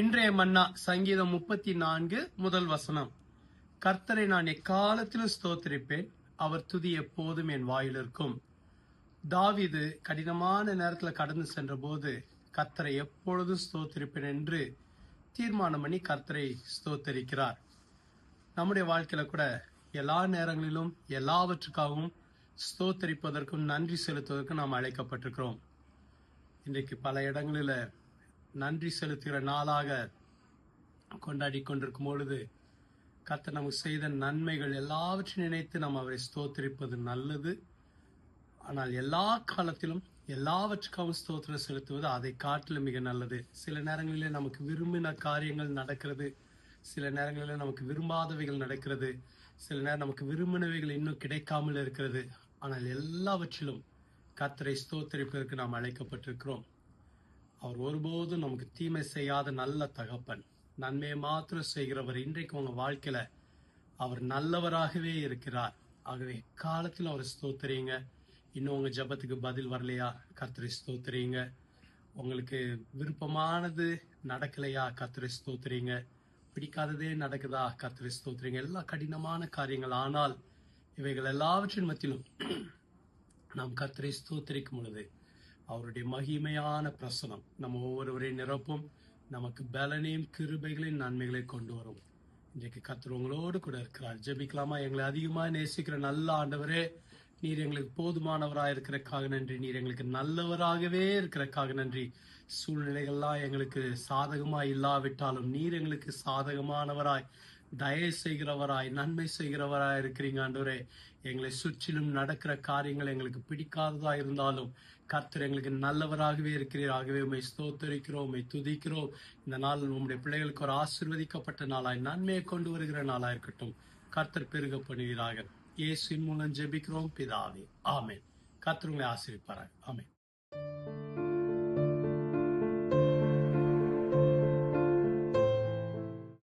இன்றைய மன்னா சங்கீதம் முப்பத்தி நான்கு முதல் வசனம். கர்த்தரை நான் எக்காலத்திலும் ஸ்தோத்திரிப்பேன் அவர் துதி எப்போதும் என் வாயில் இருக்கும் தாவிது கடினமான நேரத்தில் கடந்து சென்ற போது கர்த்தரை எப்பொழுதும் ஸ்தோத்திரிப்பேன் என்று தீர்மானம் பண்ணி கர்த்தரை ஸ்தோத்தரிக்கிறார். நம்முடைய வாழ்க்கையில கூட எல்லா நேரங்களிலும் எல்லாவற்றுக்காகவும் ஸ்தோத்தரிப்பதற்கும் நன்றி செலுத்துவதற்கும் நாம் அழைக்கப்பட்டிருக்கிறோம். இன்றைக்கு பல இடங்களில நன்றி செலுத்துகிற நாளாக கொண்டாடி கொண்டிருக்கும் பொழுது கத்த நமக்கு செய்த நன்மைகள் எல்லாவற்றையும் நினைத்து நாம் அவரை ஸ்தோத்திரிப்பது நல்லது. ஆனால் எல்லா காலத்திலும் எல்லாவற்றுக்காகவும் ஸ்தோத்திரம் செலுத்துவது அதை காட்டிலும் மிக நல்லது. சில நேரங்களிலே நமக்கு விரும்பின காரியங்கள் நடக்கிறது. சில நேரங்களில் நமக்கு விரும்பாதவைகள் நடக்கிறது. சில நேரம் நமக்கு விரும்பினவைகள் இன்னும் கிடைக்காமல் இருக்கிறது. ஆனால் எல்லாவற்றிலும் கத்தரை ஸ்தோத்தரிப்பதற்கு நாம் அழைக்கப்பட்டிருக்கிறோம். அவர் ஒருபோதும் நமக்கு தீமை செய்யாத நல்ல தகப்பன். நன்மையை மாத்திரம் செய்கிறவர் இன்றைக்கு உங்க வாழ்க்கையில அவர் நல்லவராகவே இருக்கிறார். ஆகவே காலத்தில் அவர் ஸ்தோத்துறீங்க இன்னும் உங்க ஜெபத்துக்கு பதில் வரலையா? கர்த்தரை ஸ்தோத்துறீங்க உங்களுக்கு விருப்பமானது நடக்கலையா? கர்த்தரை ஸ்தோத்துறீங்க பிடிக்காததே நடக்குதா? கர்த்தரை ஸ்தோத்துறீங்க எல்லா கடினமான காரியங்கள். ஆனால் இவைகள் எல்லாவற்றின் மத்தியிலும் நாம் கர்த்தரை ஸ்தோத்திரிக்கும் பொழுது அவருடைய மகிமையான பிரசனம். நம்ம ஒவ்வொருவரையும் நிரப்பும். நமக்கு பலனையும் கிருபைகளையும் நன்மைகளை கொண்டு வரும். இன்றைக்கு கத்தர் உங்களோடு கூட இருக்கிறார். ஜெபிக்கலாமா? எங்களை அதிகமாக நேசிக்கிற நல்ல ஆண்டவரே நீர் எங்களுக்கு போதுமானவராக இருக்கிறக்காக நன்றி. நீர் எங்களுக்கு நல்லவராகவே இருக்கிறக்காக நன்றி. சூழ்நிலைகள்லாம் எங்களுக்கு சாதகமாக இல்லாவிட்டாலும் நீர் எங்களுக்கு சாதகமானவராய் தயவு செய்கிறவராய் நன்மை செய்கிறவராய் இருக்கிறீங்க ஆண்டவரே. எங்களை சுற்றிலும் நடக்கிற காரியங்கள் எங்களுக்கு பிடிக்காததா இருந்தாலும் கர்த்தர் எங்களுக்கு நல்லவராகவே இருக்கிறீர். ஆகவே உண்மை ஸ்தோத்தரிக்கிறோம் உண்மை துதிக்கிறோம். இந்த நாள் உங்களுடைய பிள்ளைகளுக்கு ஒரு ஆசிர்வதிக்கப்பட்ட நாளாய் நன்மையை கொண்டு வருகிற நாளாக இருக்கட்டும். கர்த்தர் பெருக பண்ணுவீராக. இயேசுவின் மூலம் ஜெபிக்கிறோம் பிதாவே. ஆமேன். கர்த்தர் உங்களை ஆசிரிப்பாராய் ஆமேன்.